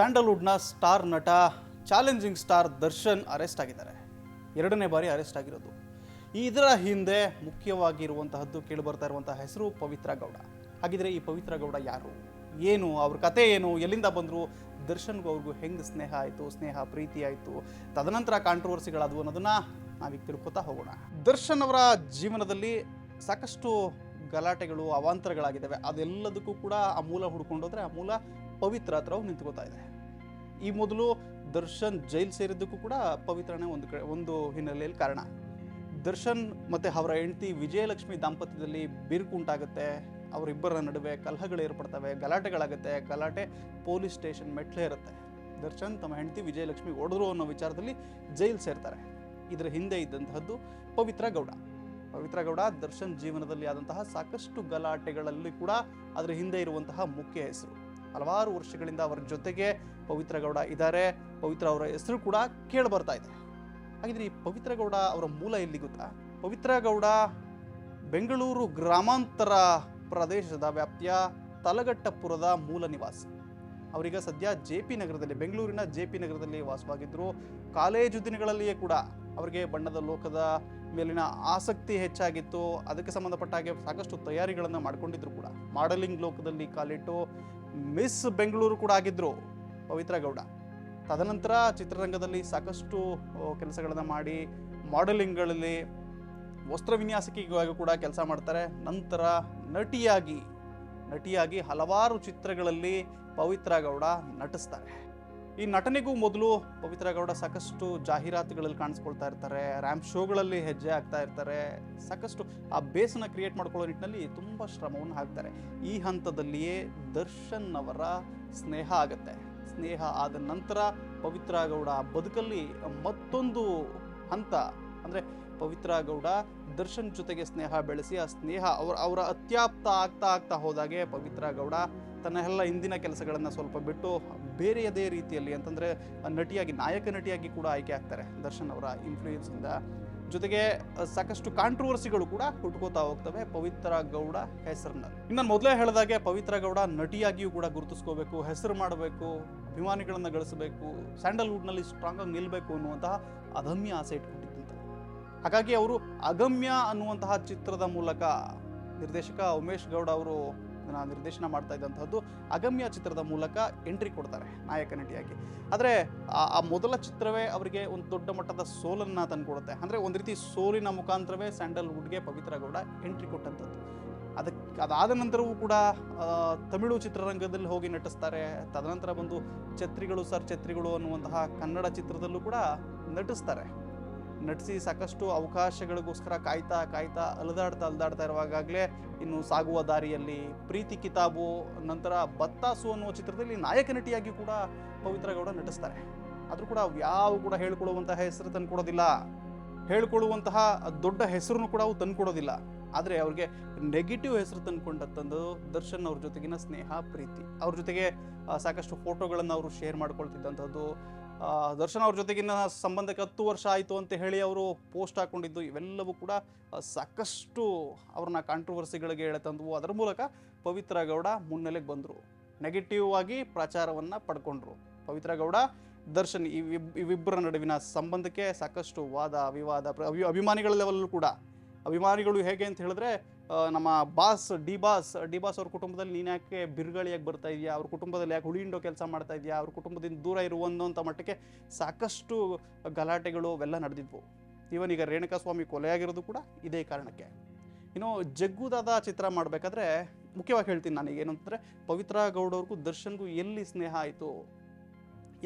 ಸ್ಯಾಂಡಲ್ವುಡ್ನ star ನಟ, challenging star Darshan arrest ಆಗಿದ್ದಾರೆ. ಎರಡನೇ ಬಾರಿ ಅರೆಸ್ಟ್ ಆಗಿರೋದು. ಇದರ ಹಿಂದೆ ಮುಖ್ಯವಾಗಿರುವಂತಹದ್ದು ಕೇಳಿ ಬರ್ತಾ ಇರುವಂತಹ ಹೆಸರು ಪವಿತ್ರ ಗೌಡ. ಹಾಗಿದ್ರೆ ಈ ಪವಿತ್ರ ಗೌಡ ಯಾರು? ಏನು? ಅವ್ರ ಕತೆ ಏನು? ಎಲ್ಲಿಂದ ಬಂದರು? ದರ್ಶನ್ಗೂ ಅವ್ರಿಗೂ ಹೆಂಗೆ ಸ್ನೇಹ ಆಯಿತು? ಸ್ನೇಹ, ಪ್ರೀತಿ ಆಯಿತು? ತದನಂತರ ಕಾಂಟ್ರವರ್ಸಿಗಳಾದವು ಅನ್ನೋದನ್ನು ನಾವೀಗ ತಿಳ್ಕೊತಾ ಹೋಗೋಣ. ದರ್ಶನ್ ಅವರ ಜೀವನದಲ್ಲಿ ಸಾಕಷ್ಟು ಗಲಾಟೆಗಳು, ಅವಾಂತರಗಳಾಗಿದ್ದಾವೆ. ಅದೆಲ್ಲದಕ್ಕೂ ಕೂಡ ಆ ಮೂಲ ಹುಡ್ಕೊಂಡೋದ್ರೆ ಆ ಮೂಲ ಪವಿತ್ರ ಹತ್ರ ನಿಂತ್ಕೋತಾ ಇದೆ ಈ ಮೊದಲು ದರ್ಶನ್ ಜೈಲ್ ಸೇರಿದ್ದಕ್ಕೂ ಕೂಡ ಪವಿತ್ರನೇ ಒಂದು ಕಡೆ, ಒಂದು ಹಿನ್ನೆಲೆಯಲ್ಲಿ ಕಾರಣ. ದರ್ಶನ್ ಮತ್ತು ಅವರ ಹೆಂಡತಿ ವಿಜಯಲಕ್ಷ್ಮಿ ದಾಂಪತ್ಯದಲ್ಲಿ ಬಿರುಕು ಉಂಟಾಗುತ್ತೆ. ಅವರಿಬ್ಬರ ನಡುವೆ ಕಲಹಗಳು ಏರ್ಪಡ್ತವೆ, ಗಲಾಟೆಗಳಾಗುತ್ತೆ. ಗಲಾಟೆ ಪೊಲೀಸ್ ಸ್ಟೇಷನ್ ಮೆಟ್ಲೇ ಇರುತ್ತೆ. ದರ್ಶನ್ ತಮ್ಮ ಹೆಂಡತಿ ವಿಜಯಲಕ್ಷ್ಮಿ ಹೊಡೆದ್ರು ಅನ್ನೋ ವಿಚಾರದಲ್ಲಿ ಜೈಲ್ ಸೇರ್ತಾರೆ. ಇದರ ಹಿಂದೆ ಇದ್ದಂತಹದ್ದು ಪವಿತ್ರ ಗೌಡ. ಪವಿತ್ರ ಗೌಡ ದರ್ಶನ್ ಜೀವನದಲ್ಲಿ ಆದಂತಹ ಸಾಕಷ್ಟು ಗಲಾಟೆಗಳಲ್ಲಿ ಕೂಡ ಅದರ ಹಿಂದೆ ಇರುವಂತಹ ಮುಖ್ಯ ಹೆಸರು. ಹಲವಾರು ವರ್ಷಗಳಿಂದ ಅವರ ಜೊತೆಗೆ ಪವಿತ್ರಗೌಡ ಇದ್ದಾರೆ. ಪವಿತ್ರ ಅವರ ಹೆಸರು ಕೂಡ ಕೇಳಿ ಬರ್ತಾ ಇದೆ. ಹಾಗಿದ್ರೆ ಈ ಪವಿತ್ರಗೌಡ ಅವರ ಮೂಲ ಎಲ್ಲಿ ಗೊತ್ತಾ? ಪವಿತ್ರಗೌಡ ಬೆಂಗಳೂರು ಗ್ರಾಮಾಂತರ ಪ್ರದೇಶದ ವ್ಯಾಪ್ತಿಯ ತಲಗಟ್ಟಪುರದ ಮೂಲ ನಿವಾಸಿ. ಅವರೀಗ ಸದ್ಯ ಜೆ ಪಿ ನಗರದಲ್ಲಿ, ಬೆಂಗಳೂರಿನ ಜೆ ಪಿ ನಗರದಲ್ಲಿ ವಾಸವಾಗಿದ್ದರು. ಕಾಲೇಜು ದಿನಗಳಲ್ಲಿಯೇ ಕೂಡ ಅವರಿಗೆ ಬಣ್ಣದ ಲೋಕದ ಮೇಲಿನ ಆಸಕ್ತಿ ಹೆಚ್ಚಾಗಿತ್ತು. ಅದಕ್ಕೆ ಸಂಬಂಧಪಟ್ಟ ಹಾಗೆ ಸಾಕಷ್ಟು ತಯಾರಿಗಳನ್ನು ಮಾಡ್ಕೊಂಡಿದ್ರು ಕೂಡ. ಮಾಡೆಲಿಂಗ್ ಲೋಕದಲ್ಲಿ ಕಾಲಿಟ್ಟು ಮಿಸ್ ಬೆಂಗಳೂರು ಕೂಡ ಆಗಿದ್ರು ಪವಿತ್ರ ಗೌಡ. ತದನಂತರ ಚಿತ್ರರಂಗದಲ್ಲಿ ಸಾಕಷ್ಟು ಕೆಲಸಗಳನ್ನು ಮಾಡಿ ಮಾಡೆಲಿಂಗ್ಗಳಲ್ಲಿ ವಸ್ತ್ರ ವಿನ್ಯಾಸಕಿಗಾಗಿ ಕೂಡ ಕೆಲಸ ಮಾಡ್ತಾರೆ. ನಂತರ ನಟಿಯಾಗಿ ನಟಿಯಾಗಿ ಹಲವಾರು ಚಿತ್ರಗಳಲ್ಲಿ ಪವಿತ್ರ ಗೌಡ ನಟಿಸ್ತಾರೆ. ಈ ನಟನೆಗೂ ಮೊದಲು ಪವಿತ್ರ ಗೌಡ ಸಾಕಷ್ಟು ಜಾಹೀರಾತುಗಳಲ್ಲಿ ಕಾಣಿಸ್ಕೊಳ್ತಾ ಇರ್ತಾರೆ, ರ್ಯಾಂಪ್ ಶೋಗಳಲ್ಲಿ ಹೆಜ್ಜೆ ಹಾಕ್ತಾ ಇರ್ತಾರೆ. ಸಾಕಷ್ಟು ಆ ಬೇಸನ್ನ ಕ್ರಿಯೇಟ್ ಮಾಡ್ಕೊಳ್ಳೋ ನಿಟ್ಟಿನಲ್ಲಿ ತುಂಬ ಶ್ರಮವನ್ನು ಹಾಕ್ತಾರೆ. ಈ ಹಂತದಲ್ಲಿಯೇ ದರ್ಶನ್ ಅವರ ಸ್ನೇಹ ಆಗುತ್ತೆ. ಸ್ನೇಹ ಆದ ನಂತರ ಪವಿತ್ರ ಗೌಡ ಬದುಕಲ್ಲಿ ಮತ್ತೊಂದು ಹಂತ, ಅಂದರೆ ಪವಿತ್ರ ಗೌಡ ದರ್ಶನ್ ಜೊತೆಗೆ ಸ್ನೇಹ ಬೆಳೆಸಿ, ಆ ಸ್ನೇಹ ಅವರ ಅವರ ಅತ್ಯಾಪ್ತ ಆಗ್ತಾ ಆಗ್ತಾ ಹೋದಾಗೆ ಪವಿತ್ರ ಗೌಡ ತನ್ನ ಎಲ್ಲ ಹಿಂದಿನ ಕೆಲಸಗಳನ್ನು ಸ್ವಲ್ಪ ಬಿಟ್ಟು ಬೇರೆಯದೇ ರೀತಿಯಲ್ಲಿ ಅಂತಂದರೆ ನಟಿಯಾಗಿ, ನಾಯಕ ನಟಿಯಾಗಿ ಕೂಡ ಆಯ್ಕೆ ಆಗ್ತಾರೆ ದರ್ಶನ್ ಅವರ ಇನ್ಫ್ಲೂಯೆನ್ಸಿಂದ ಜೊತೆಗೆ ಸಾಕಷ್ಟು ಕಾಂಟ್ರವರ್ಸಿಗಳು ಕೂಡ ಹುಟ್ಕೋತಾ ಹೋಗ್ತವೆ. ಪವಿತ್ರ ಗೌಡ ಹೆಸರಿನಲ್ಲಿ ಇನ್ನು ಮೊದಲೇ ಹೇಳಿದಾಗೆ ಪವಿತ್ರ ಗೌಡ ನಟಿಯಾಗಿಯೂ ಕೂಡ ಗುರುತಿಸ್ಕೋಬೇಕು, ಹೆಸರು ಮಾಡಬೇಕು, ಅಭಿಮಾನಿಗಳನ್ನು ಗಳಿಸಬೇಕು, ಸ್ಯಾಂಡಲ್ವುಡ್ನಲ್ಲಿ ಸ್ಟ್ರಾಂಗ್ ಆಗಿ ನಿಲ್ಲಬೇಕು ಅನ್ನುವಂತಹ ಅದಮ್ಯ ಆಸೆ ಇಟ್ಕೊಂಡಿದ್ದಂತೆ ಹಾಗಾಗಿ ಅವರು ಅಗಮ್ಯ ಅನ್ನುವಂತಹ ಚಿತ್ರದ ಮೂಲಕ ನಿರ್ದೇಶಕ ಉಮೇಶ್ ಗೌಡ ಅವರು ಇದನ್ನ ನಿರ್ದೇಶನ ಮಾಡ್ತಾ ಇದ್ದಂಥದ್ದು ಅಗಮ್ಯ ಚಿತ್ರದ ಮೂಲಕ ಎಂಟ್ರಿ ಕೊಡ್ತಾರೆ ನಾಯಕ ನಟಿಯಾಗಿ. ಆದರೆ ಆ ಮೊದಲ ಚಿತ್ರವೇ ಅವರಿಗೆ ಒಂದು ದೊಡ್ಡ ಮಟ್ಟದ ಸೋಲನ್ನು ತಂದುಕೊಡುತ್ತೆ. ಅಂದರೆ ಒಂದು ರೀತಿ ಸೋಲಿನ ಮುಖಾಂತರವೇ ಸ್ಯಾಂಡಲ್ವುಡ್ಗೆ ಪವಿತ್ರ ಗೌಡ ಎಂಟ್ರಿ ಕೊಟ್ಟಂಥದ್ದು ಅದಕ್ಕೆ ಅದಾದ ನಂತರವೂ ಕೂಡ ತಮಿಳು ಚಿತ್ರರಂಗದಲ್ಲಿ ಹೋಗಿ ನಟಿಸ್ತಾರೆ. ತದನಂತರ ಬಂದು ಛತ್ರಿಗಳು ಸರ್, ಛತ್ರಿಗಳು ಅನ್ನುವಂತಹ ಕನ್ನಡ ಚಿತ್ರದಲ್ಲೂ ಕೂಡ ನಟಿಸ್ತಾರೆ. ನಟಿಸಿ ಸಾಕಷ್ಟು ಅವಕಾಶಗಳಿಗೋಸ್ಕರ ಕಾಯ್ತಾ ಕಾಯ್ತಾ ಅಲದಾಡ್ತಾ ಅಲ್ದಾಡ್ತಾ ಇರುವಾಗಲೇ ಇನ್ನು ಸಾಗುವ ದಾರಿಯಲ್ಲಿ ಪ್ರೀತಿ ಕಿತಾಬು, ನಂತರ ಬತ್ತಾಸು ಅನ್ನುವ ಚಿತ್ರದಲ್ಲಿ ನಾಯಕ ನಟಿಯಾಗಿ ಕೂಡ ಪವಿತ್ರ ಗೌಡ ನಟಿಸ್ತಾರೆ. ಆದರೂ ಕೂಡ ಯಾವ ಕೂಡ ಹೇಳ್ಕೊಳ್ಳುವಂತಹ ಹೆಸರು ತಂದುಕೊಡೋದಿಲ್ಲ. ಹೇಳ್ಕೊಳ್ಳುವಂತಹ ದೊಡ್ಡ ಹೆಸರನ್ನು ಕೂಡ ಅವು ತಂದುಕೊಡೋದಿಲ್ಲ. ಆದರೆ ಅವ್ರಿಗೆ ನೆಗೆಟಿವ್ ಹೆಸರು ತಂದ್ಕೊಂಡಂಥದ್ದು ದರ್ಶನ್ ಅವ್ರ ಜೊತೆಗಿನ ಸ್ನೇಹ, ಪ್ರೀತಿ. ಅವ್ರ ಜೊತೆಗೆ ಸಾಕಷ್ಟು ಫೋಟೋಗಳನ್ನು ಅವರು ಶೇರ್ ಮಾಡ್ಕೊಳ್ತಿದ್ದಂಥದ್ದು ದರ್ಶನ್ ಅವ್ರ ಜೊತೆಗಿನ ಸಂಬಂಧಕ್ಕೆ ಹತ್ತು ವರ್ಷ ಆಯಿತು ಅಂತ ಹೇಳಿ ಅವರು ಪೋಸ್ಟ್ ಹಾಕೊಂಡಿದ್ದು, ಇವೆಲ್ಲವೂ ಕೂಡ ಸಾಕಷ್ಟು ಅವ್ರನ್ನ ಕಾಂಟ್ರವರ್ಸಿಗಳಿಗೆ ಎಳೆತಂದವು ಅದರ ಮೂಲಕ ಪವಿತ್ರ ಗೌಡ ಮುನ್ನೆಲೆಗೆ ಬಂದರು. ನೆಗೆಟಿವ್ ಆಗಿ ಪ್ರಚಾರವನ್ನು ಪಡ್ಕೊಂಡ್ರು. ಪವಿತ್ರ ಗೌಡ, ದರ್ಶನ್ ಇವಿಬ್ ಇವಿಬ್ಬರ ನಡುವಿನ ಸಂಬಂಧಕ್ಕೆ ಸಾಕಷ್ಟು ವಾದ, ವಿವಾದ ಅಭಿಮಾನಿಗಳ ಲೆವೆಲ್ಲೂ ಕೂಡ. ಅಭಿಮಾನಿಗಳು ಹೇಗೆ ಅಂತ ಹೇಳಿದ್ರೆ ನಮ್ಮ boss D boss D boss ಅವ್ರ ಕುಟುಂಬದಲ್ಲಿ ನೀನು ಯಾಕೆ ಬಿರುಗಾಳಿಯಾಗಿ ಬರ್ತಾ ಇದೆಯಾ? ಅವ್ರ ಕುಟುಂಬದಲ್ಲಿ ಯಾಕೆ ಹುಳಿ ಹಿಂಡೋ ಕೆಲಸ ಮಾಡ್ತಾ ಇದೆಯಾ? ಅವ್ರ ಕುಟುಂಬದಿಂದ ದೂರ ಇರುವಂಥ ಮಟ್ಟಕ್ಕೆ ಸಾಕಷ್ಟು ಗಲಾಟೆಗಳು ಅವೆಲ್ಲ ನಡೆದಿದ್ವು. ಈವನ್ ಈಗ ರೇಣುಕಾಸ್ವಾಮಿ ಕೊಲೆಯಾಗಿರೋದು ಕೂಡ ಇದೇ ಕಾರಣಕ್ಕೆ. ಇನ್ನು ಜಗ್ಗುದಾದ ಚಿತ್ರ ಮಾಡಬೇಕಾದ್ರೆ ಮುಖ್ಯವಾಗಿ ಹೇಳ್ತೀನಿ ನಾನು ಏನು ಅಂತಂದರೆ ಪವಿತ್ರ ಗೌಡವ್ರಿಗೂ ದರ್ಶನ್ಗೂ ಎಲ್ಲಿ ಸ್ನೇಹ ಆಯಿತು?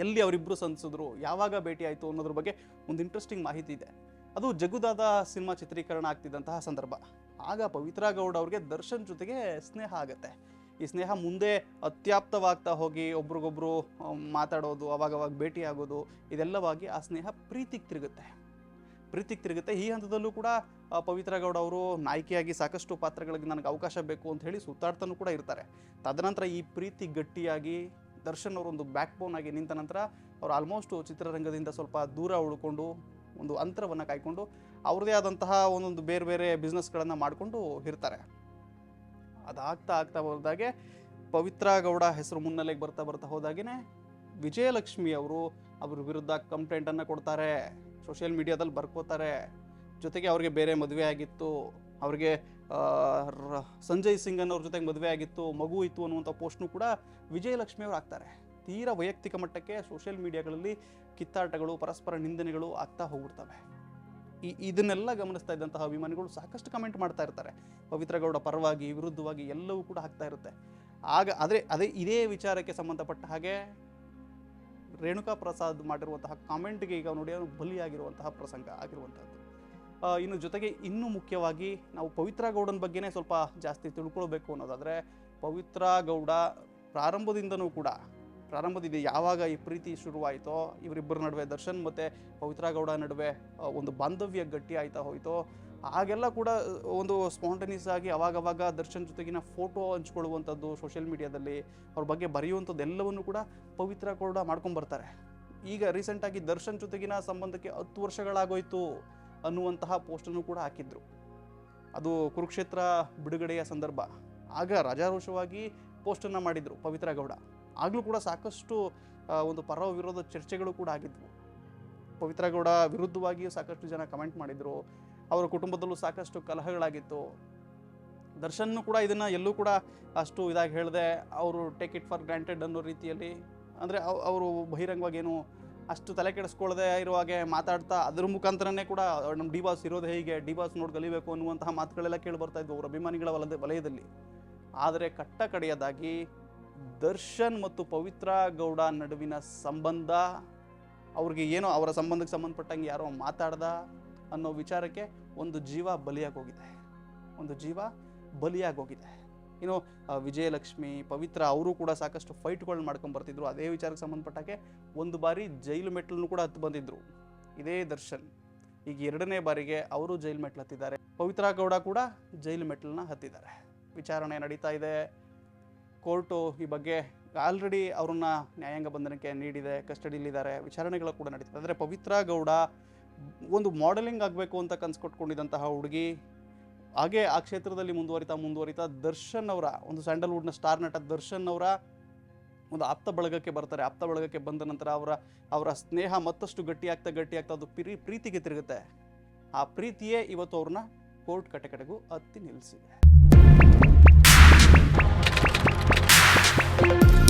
ಎಲ್ಲಿ ಅವರಿಬ್ಬರು ಸಂಧಿಸಿದ್ರು ಯಾವಾಗ ಭೇಟಿ ಆಯಿತು ಅನ್ನೋದ್ರ ಬಗ್ಗೆ ಒಂದು ಇಂಟ್ರೆಸ್ಟಿಂಗ್ ಮಾಹಿತಿ ಇದೆ. ಅದು ಜಗ್ಗುದಾದ ಸಿನಿಮಾ ಚಿತ್ರೀಕರಣ ಆಗ್ತಿದ್ದಂತಹ ಸಂದರ್ಭ. ಆಗ ಪವಿತ್ರ ಗೌಡ ಅವ್ರಿಗೆ ದರ್ಶನ್ ಜೊತೆಗೆ ಸ್ನೇಹ ಆಗುತ್ತೆ. ಈ ಸ್ನೇಹ ಮುಂದೆ ಅತ್ಯಾಪ್ತವಾಗ್ತಾ ಹೋಗಿ ಒಬ್ರಿಗೊಬ್ರು ಮಾತಾಡೋದು, ಅವಾಗವಾಗ ಭೇಟಿ ಆಗೋದು, ಇದೆಲ್ಲವಾಗಿ ಆ ಸ್ನೇಹ ಪ್ರೀತಿಗೆ ತಿರುಗುತ್ತೆ. ಪ್ರೀತಿಗೆ ತಿರುಗುತ್ತೆ. ಈ ಹಂತದಲ್ಲೂ ಕೂಡ ಪವಿತ್ರ ಗೌಡ ಅವರು ನಾಯಕಿಯಾಗಿ ಸಾಕಷ್ಟು ಪಾತ್ರಗಳಿಗೆ ನನಗೆ ಅವಕಾಶ ಬೇಕು ಅಂತ ಹೇಳಿ ಸುತ್ತಾಡ್ತಾನೂ ಕೂಡ ಇರ್ತಾರೆ. ತದನಂತರ ಈ ಪ್ರೀತಿ ಗಟ್ಟಿಯಾಗಿ ದರ್ಶನ್ ಅವರು ಒಂದು ಬ್ಯಾಕ್ ಬೋನ್ ಆಗಿ ನಿಂತ ನಂತರ ಅವ್ರು ಆಲ್ಮೋಸ್ಟ್ ಚಿತ್ರರಂಗದಿಂದ ಸ್ವಲ್ಪ ದೂರ ಉಳ್ಕೊಂಡು ಒಂದು ಅಂತರವನ್ನು ಕಾಯ್ಕೊಂಡು ಅವ್ರದ್ದೇ ಆದಂತಹ ಒಂದೊಂದು ಬೇರೆ ಬೇರೆ ಬಿಸ್ನೆಸ್ಗಳನ್ನು ಮಾಡಿಕೊಂಡು ಇರ್ತಾರೆ. ಅದಾಗ್ತಾ ಆಗ್ತಾ ಹೋದಾಗೆ ಪವಿತ್ರ ಗೌಡ ಹೆಸರು ಮುನ್ನೆಲೆಗೆ ಬರ್ತಾ ಬರ್ತಾ ಹೋದಾಗೇ ವಿಜಯಲಕ್ಷ್ಮಿ ಅವರು ಅವ್ರ ವಿರುದ್ಧ ಕಂಪ್ಲೇಂಟನ್ನು ಕೊಡ್ತಾರೆ ಸೋಷಿಯಲ್ ಮೀಡಿಯಾದಲ್ಲಿ ಬರ್ಕೋತಾರೆ, ಜೊತೆಗೆ ಅವ್ರಿಗೆ ಬೇರೆ ಮದುವೆ ಆಗಿತ್ತು, ಅವ್ರಿಗೆ ಸಂಜಯ್ ಸಿಂಗ್ ಅನ್ನೋರ ಜೊತೆಗೆ ಮದುವೆ ಆಗಿತ್ತು, ಮಗು ಇತ್ತು ಅನ್ನುವಂಥ ಪೋಸ್ಟ್ನು ಕೂಡ ವಿಜಯಲಕ್ಷ್ಮಿ ಅವರು ಹಾಕ್ತಾರೆ. ತೀರಾ ವೈಯಕ್ತಿಕ ಮಟ್ಟಕ್ಕೆ ಸೋಷಿಯಲ್ ಮೀಡಿಯಾಗಳಲ್ಲಿ ಕಿತ್ತಾಟಗಳು, ಪರಸ್ಪರ ನಿಂದನೆಗಳು ಆಗ್ತಾ ಹೋಗ್ಬಿಡ್ತವೆ. ಈ ಇದನ್ನೆಲ್ಲ ಗಮನಿಸ್ತಾ ಇದ್ದಂತಹ ಅಭಿಮಾನಿಗಳು ಸಾಕಷ್ಟು ಕಮೆಂಟ್ ಮಾಡ್ತಾ ಇರ್ತಾರೆ. ಪವಿತ್ರ ಗೌಡ ಪರವಾಗಿ, ವಿರುದ್ಧವಾಗಿ ಎಲ್ಲವೂ ಕೂಡ ಆಗ್ತಾ ಇರುತ್ತೆ. ಆಗ ಆದರೆ ಅದೇ ಇದೇ ವಿಚಾರಕ್ಕೆ ಸಂಬಂಧಪಟ್ಟ ಹಾಗೆ ರೇಣುಕಾ ಪ್ರಸಾದ್ ಮಾಡಿರುವಂತಹ ಕಾಮೆಂಟ್ಗೆ ಈಗ ನೋಡಿ ಅವರು ಬಲಿಯಾಗಿರುವಂತಹ ಪ್ರಸಂಗ ಆಗಿರುವಂಥದ್ದು ಇನ್ನು ಜೊತೆಗೆ ಇನ್ನೂ ಮುಖ್ಯವಾಗಿ ನಾವು ಪವಿತ್ರ ಗೌಡನ ಬಗ್ಗೆನೇ ಸ್ವಲ್ಪ ಜಾಸ್ತಿ ತಿಳ್ಕೊಳ್ಬೇಕು ಅನ್ನೋದಾದರೆ ಪವಿತ್ರ ಗೌಡ ಪ್ರಾರಂಭದಿಂದನೂ ಕೂಡ ಪ್ರಾರಂಭದಿಂದ ಯಾವಾಗ ಈ ಪ್ರೀತಿ ಶುರುವಾಯಿತೋ, ಇವರಿಬ್ಬರ ನಡುವೆ ದರ್ಶನ್ ಮತ್ತು ಪವಿತ್ರ ಗೌಡ ನಡುವೆ ಒಂದು ಬಾಂಧವ್ಯ ಗಟ್ಟಿ ಆಯ್ತಾ ಹೋಯಿತೋ ಆಗೆಲ್ಲ ಕೂಡ ಒಂದು ಸ್ಪಾಂಟೇನಿಯಸ್ ಆಗಿ ಅವಾಗವಾಗ ದರ್ಶನ್ ಜೊತೆಗಿನ ಫೋಟೋ ಹಂಚ್ಕೊಳ್ಳುವಂಥದ್ದು ಸೋಷಿಯಲ್ ಮೀಡಿಯಾದಲ್ಲಿ, ಅವ್ರ ಬಗ್ಗೆ ಬರೆಯುವಂಥದ್ದು ಎಲ್ಲವನ್ನು ಕೂಡ ಪವಿತ್ರ ಗೌಡ ಮಾಡ್ಕೊಂಬರ್ತಾರೆ. ಈಗ ರೀಸೆಂಟಾಗಿ ದರ್ಶನ್ ಜೊತೆಗಿನ ಸಂಬಂಧಕ್ಕೆ ಹತ್ತು ವರ್ಷಗಳಾಗೋಯ್ತು ಅನ್ನುವಂತಹ ಪೋಸ್ಟನ್ನು ಕೂಡ ಹಾಕಿದ್ರು. ಅದು ಕುರುಕ್ಷೇತ್ರ ಬಿಡುಗಡೆಯ ಸಂದರ್ಭ. ಆಗ ರಾಜಾರೋಷವಾಗಿ ಪೋಸ್ಟನ್ನು ಮಾಡಿದರು ಪವಿತ್ರ ಗೌಡ ಆಗಲೂ ಕೂಡ ಸಾಕಷ್ಟು ಒಂದು ಪರ ವಿರೋಧ ಚರ್ಚೆಗಳು ಕೂಡ ಆಗಿದ್ವು. ಪವಿತ್ರಗೌಡ ವಿರುದ್ಧವಾಗಿಯೂ ಸಾಕಷ್ಟು ಜನ ಕಮೆಂಟ್ ಮಾಡಿದರು. ಅವರ ಕುಟುಂಬದಲ್ಲೂ ಸಾಕಷ್ಟು ಕಲಹಗಳಾಗಿತ್ತು. ದರ್ಶನ್ ಕೂಡ ಇದನ್ನು ಎಲ್ಲೂ ಕೂಡ ಅಷ್ಟು ಇದಾಗಿ ಹೇಳಿದೆ, ಅವರು ಟೇಕ್ ಇಟ್ ಫಾರ್ ಗ್ರಾಂಟೆಡ್ ಅನ್ನೋ ರೀತಿಯಲ್ಲಿ. ಅಂದರೆ ಅವರು ಬಹಿರಂಗವಾಗಿ ಏನು ಅಷ್ಟು ತಲೆ ಕೆಡಿಸ್ಕೊಳ್ಳದೆ ಇರುವ ಹಾಗೆ ಮಾತಾಡ್ತಾ ಅದ್ರ ಮುಖಾಂತರನೇ ಕೂಡ ನಮ್ಮ ಡಿ ಬಾಸ್ ಇರೋದು ಹೇಗೆ, ಡಿ ಬಾಸ್ ನೋಡಿ ಕಲಿಬೇಕು ಅನ್ನುವಂತಹ ಮಾತುಗಳೆಲ್ಲ ಕೇಳಿ ಬರ್ತಾ ಇದ್ವು. ಅವರ ಅಭಿಮಾನಿಗಳ ವಲದ ವಲಯದಲ್ಲಿ. ಆದರೆ ಕಟ್ಟ ಕಡೆಯದಾಗಿ ದರ್ಶನ್ ಮತ್ತು ಪವಿತ್ರ ಗೌಡ ನಡುವಿನ ಸಂಬಂಧ, ಅವ್ರಿಗೆ ಏನೋ ಅವರ ಸಂಬಂಧಕ್ಕೆ ಸಂಬಂಧಪಟ್ಟಂಗೆ ಯಾರೋ ಮಾತಾಡ್ದ ಅನ್ನೋ ವಿಚಾರಕ್ಕೆ ಒಂದು ಜೀವ ಬಲಿಯಾಗೋಗಿದೆ ಒಂದು ಜೀವ ಬಲಿಯಾಗೋಗಿದೆ ಇನ್ನು ವಿಜಯಲಕ್ಷ್ಮಿ, ಪವಿತ್ರ ಅವರು ಕೂಡ ಸಾಕಷ್ಟು ಫೈಟ್ಗಳನ್ನ ಮಾಡ್ಕೊಂಡು ಬರ್ತಿದ್ರು. ಅದೇ ವಿಚಾರಕ್ಕೆ ಸಂಬಂಧಪಟ್ಟಾಗೆ ಒಂದು ಬಾರಿ ಜೈಲು ಮೆಟ್ಲನ್ನು ಕೂಡ ಹತ್ತು ಬಂದಿದ್ರು. ಇದೇ ದರ್ಶನ್. ಈಗ ಎರಡನೇ ಬಾರಿಗೆ ಅವರು ಜೈಲು ಮೆಟ್ಲು ಹತ್ತಿದ್ದಾರೆ. ಪವಿತ್ರ ಗೌಡ ಕೂಡ ಜೈಲು ಮೆಟ್ಲನ್ನ ಹತ್ತಿದ್ದಾರೆ. ವಿಚಾರಣೆ ನಡೀತಾ ಇದೆ. ಕೋರ್ಟು ಈ ಬಗ್ಗೆ ಆಲ್ರೆಡಿ ಅವ್ರನ್ನ ನ್ಯಾಯಾಂಗ ಬಂಧನಕ್ಕೆ ನೀಡಿದೆ, ಕಸ್ಟಡಿಲಿದ್ದಾರೆ, ವಿಚಾರಣೆಗಳು ಕೂಡ ನಡೀತದೆ. ಅಂದರೆ ಪವಿತ್ರ ಗೌಡ ಒಂದು ಮಾಡೆಲಿಂಗ್ ಆಗಬೇಕು ಅಂತ ಕನ್ಸು ಕೊಟ್ಕೊಂಡಿದ್ದಂತಹ ಹುಡುಗಿ, ಹಾಗೆ ಆ ಕ್ಷೇತ್ರದಲ್ಲಿ ಮುಂದುವರಿತಾ ಮುಂದುವರಿತಾ ದರ್ಶನ್ ಅವರ, ಒಂದು ಸ್ಯಾಂಡಲ್ವುಡ್ನ ಸ್ಟಾರ್ ನಟ ದರ್ಶನ್ ಅವರ ಒಂದು ಆಪ್ತ ಬಳಗಕ್ಕೆ ಬರ್ತಾರೆ. ಆಪ್ತ ಬಳಗಕ್ಕೆ ಬಂದ ನಂತರ ಅವರ ಅವರ ಸ್ನೇಹ ಮತ್ತಷ್ಟು ಗಟ್ಟಿಯಾಗ್ತಾ ಗಟ್ಟಿಯಾಗ್ತಾ ಅದು ಪ್ರೀ, ಪ್ರೀತಿಗೆ ತಿರುಗುತ್ತೆ. ಆ ಪ್ರೀತಿಯೇ ಇವತ್ತು ಅವ್ರನ್ನ ಕೋರ್ಟ್ ಕಟಕಟೆಗೂ ಹತ್ತಿ ನಿಲ್ಲಿಸಿದೆ. Bye.